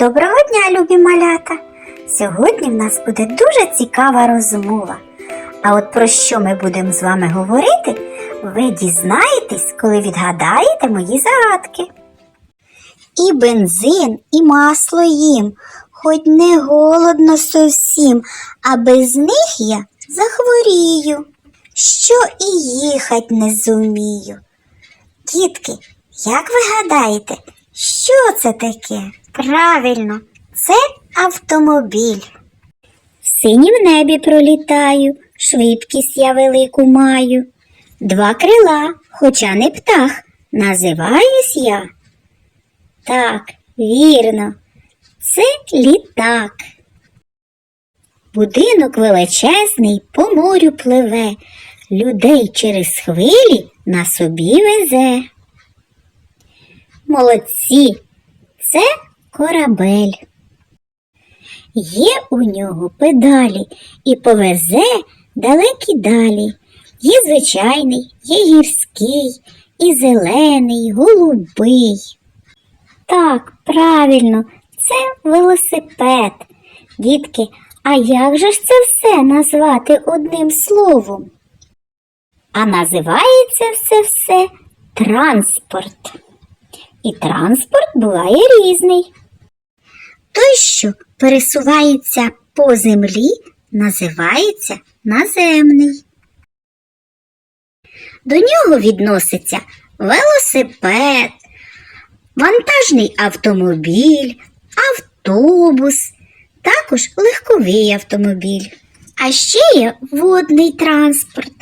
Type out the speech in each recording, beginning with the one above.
Доброго дня, любі малята! Сьогодні в нас буде дуже цікава розмова. А от про що ми будемо з вами говорити, ви дізнаєтесь, коли відгадаєте мої загадки. І бензин, і масло їм, хоч не голодно зовсім, а без них я захворію, що і їхать не зумію. Дітки, як ви гадаєте, що це таке? Правильно, це автомобіль. В синім небі пролітаю, швидкість я велику маю. Два крила, хоча не птах, називаюсь я. Так, вірно, це літак. Будинок величезний по морю пливе, людей через хвилі на собі везе. Молодці, це корабель. Є у нього педалі і повезе далекі далі. Є звичайний, є гірський, і зелений, голубий. Так, правильно, це велосипед. Дітки, а як же ж це все назвати одним словом? А називається це все транспорт. І транспорт буває різний. Той, що пересувається по землі, називається наземний. До нього відноситься велосипед, вантажний автомобіль, автобус, також легковий автомобіль. А ще є водний транспорт.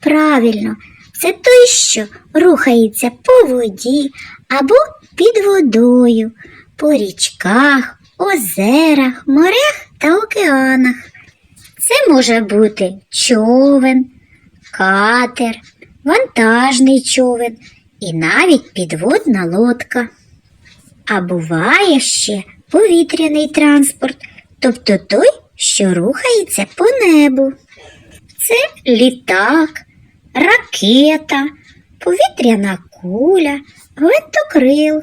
Правильно, це той, що рухається по воді або під водою, по річках, озерах, морях та океанах. Це може бути човен, катер, вантажний човен і навіть підводна лодка. А буває ще повітряний транспорт, тобто той, що рухається по небу. Це літак, ракета, повітряна куля, гвинтокрил.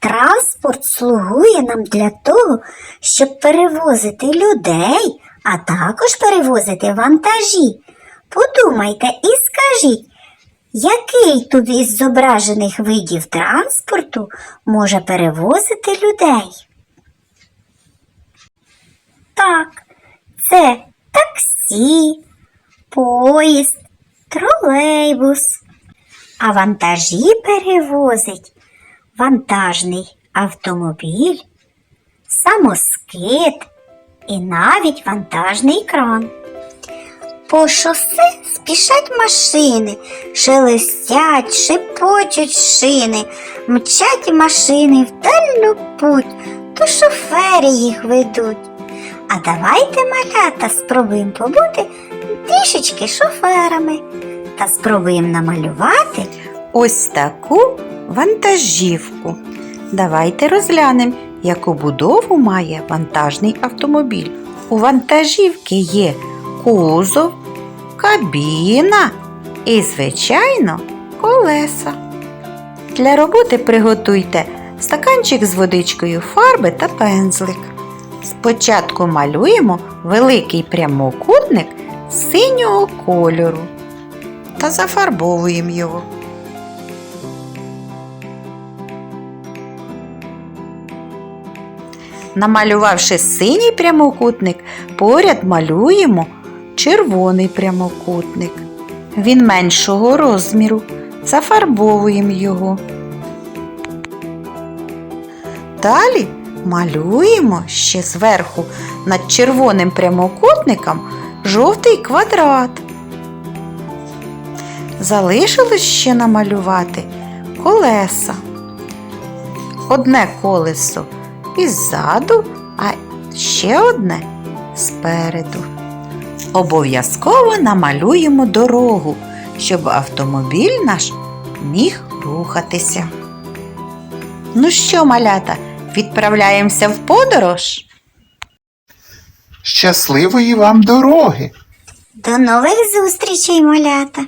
Транспорт слугує нам для того, щоб перевозити людей, а також перевозити вантажі. Подумайте і скажіть, який тут із зображених видів транспорту може перевозити людей? Так, це таксі, поїзд, тролейбус. А вантажі перевозить вантажний автомобіль, самоскид і навіть вантажний кран. По шосе спішать машини, шелестять, шепочуть шини, мчать машини в дальну путь, то шофери їх ведуть. А давайте, малята, спробуємо побути трішечки шоферами та спробуємо намалювати Ось таку вантажівку. Давайте розглянемо, яку будову має вантажний автомобіль. У вантажівки є кузов, кабіна і, звичайно, колеса. Для роботи приготуйте стаканчик з водичкою фарби та пензлик. Спочатку малюємо великий прямокутник синього кольору та зафарбовуємо його. Намалювавши синій прямокутник, поряд малюємо червоний прямокутник. Він меншого розміру. Зафарбовуємо його. Далі малюємо ще зверху над червоним прямокутником жовтий квадрат. Залишилось ще намалювати колеса. Одне колесо іззаду, а ще одне спереду. Обов'язково намалюємо дорогу, щоб автомобіль наш міг рухатися. Ну що, малята, відправляємося в подорож? Щасливої вам дороги! До нових зустрічей, малята!